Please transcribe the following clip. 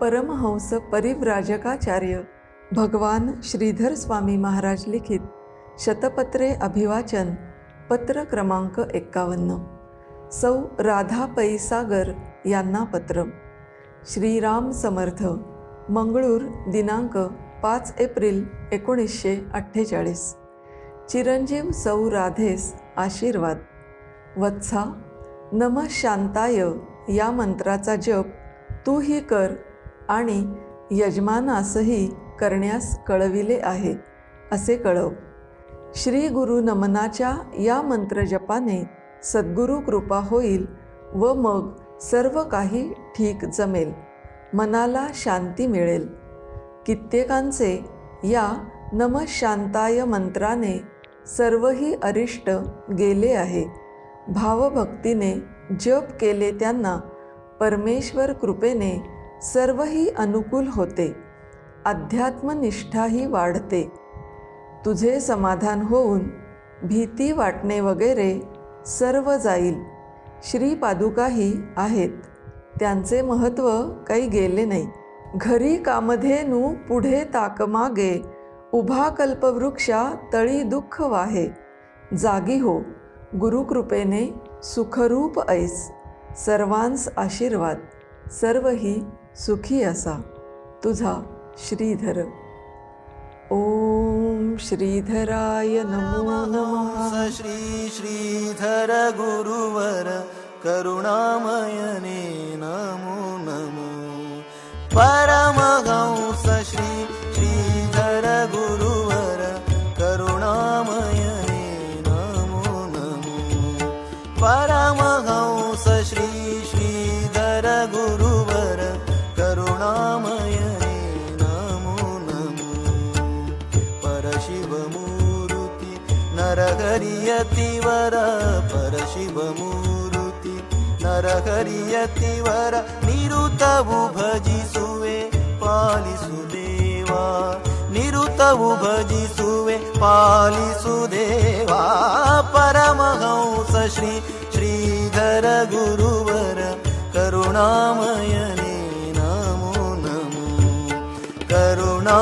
परमहंस परिव्राजकाचार्य भगवान श्रीधर स्वामी महाराज लिखित शतपत्रे अभिवाचन पत्र क्रमांक एक्कावन्न. सौ राधा पैसागर यांना पत्र. श्रीराम समर्थ मंगळूर दिनांक पाच एप्रिल एकोणीसशे अठ्ठेचाळीस. चिरंजीव सौ राधेस आशीर्वाद. वत्सा नम शांताय या मंत्राचा जप तू ही कर आणि यजमानासही करण्यास कळविले आहे असे कळव. श्री गुरु नमनाच्या या मंत्रजपाने सद्गुरु कृपा होईल व मग सर्व काही ठीक जमेल मनाला शांती मिळेल. कित्येकांचे या नम शांताय मंत्राने सर्वही अरिष्ट गेले आहे. भावभक्तीने जप केले त्यांना परमेश्वर कृपेने सर्वही अनुकूल होते. अध्यात्मनिष्ठाही वाढते. तुझे समाधान होऊन भीती वाटणे वगैरे सर्व जाईल. श्री पादुकाही आहेत. त्यांचे महत्त्व काही गेले नाही. घरी कामधेनू पुढे ताकमागे उभा कल्पवृक्षा तळी दुःख वाहे. जागी हो गुरुकृपेने सुखरूप ऐस. सर्वांस आशीर्वाद. सर्वही सुखी असा तुझा श्रीधर. ओम श्रीधराय नमो नमः. श्री श्रीधर गुरुवर करुणामयने नमो नमो. परमहंस श्री श्रीधर गुरुवर करुणामयने नमो नमो. पर हरियति वर पर शिवमुरुति नर हरियति वर निरुतबुभजिसुवे पालिसुदेवा निरुतबुभजिसुवे पालिसुदेवा। परमहंस श्री श्रीधर गुरुवर करुणामयने नमो नमः। करुणा